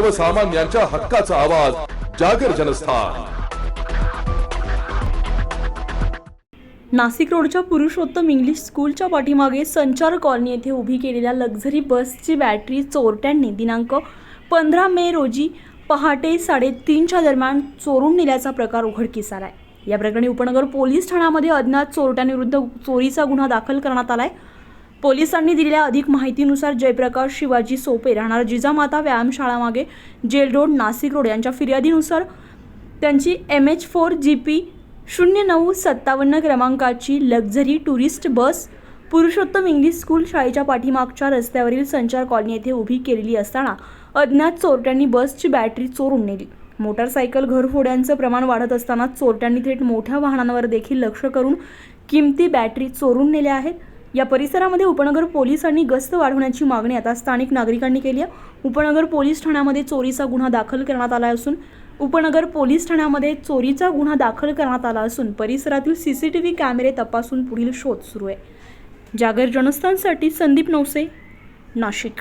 सर्वसामान्यांच्या हक्काचा आवाज जागर जनस्थान. नाशिक रोडच्या पुरुषोत्तम इंग्लिश स्कूलच्या पाठीमागे संचार कॉलनी येथे उभी केलेल्या लक्झरी बसची बॅटरी चोरट्यांनी दिनांक पंधरा मे रोजी पहाटे साडेतीनच्या दरम्यान चोरून नेल्याचा प्रकार उघडकीस आलाय. या प्रकरणी उपनगर पोलीस ठाण्यामध्ये अज्ञात चोरट्यांविरुद्ध चोरीचा गुन्हा दाखल करण्यात आलाय. पोलिसांनी दिलेल्या अधिक माहितीनुसार जयप्रकाश शिवाजी सोपे राहणार जिजामाता व्यायामशाळामागे जेल रोड नाशिक रोड यांच्या फिर्यादीनुसार त्यांची M H four G P शून्य नऊ सत्तावन्न क्रमांकाची luxury tourist bus Purushottam English school शाळेच्या पाठीमागच्या रस्त्यावरील संचार कॉलनी येथे उभी केलेली असताना अज्ञात चोरट्यांनी बसची बॅटरी चोरून नेली. मोटारसायकल घरफोड्यांचं प्रमाण वाढत असताना चोरट्यांनी थेट मोठ्या वाहनांवर देखील लक्ष करून किमती बॅटरी चोरून नेल्या आहेत. या परिसरामध्ये उपनगर पोलिसांनी गस्त वाढवण्याची मागणी आता स्थानिक नागरिकांनी केली आहे. उपनगर पोलीस ठाण्यामध्ये चोरीचा गुन्हा दाखल करण्यात आला असून उपनगर पोलीस ठाण्यामध्ये चोरीचा गुन्हा दाखल करण्यात आला असून परिसरातील सी सी टी व्ही कॅमेरे तपासून पुढील शोध सुरू आहे. जागर जनस्थानसाठी संदीप नवसे नाशिक.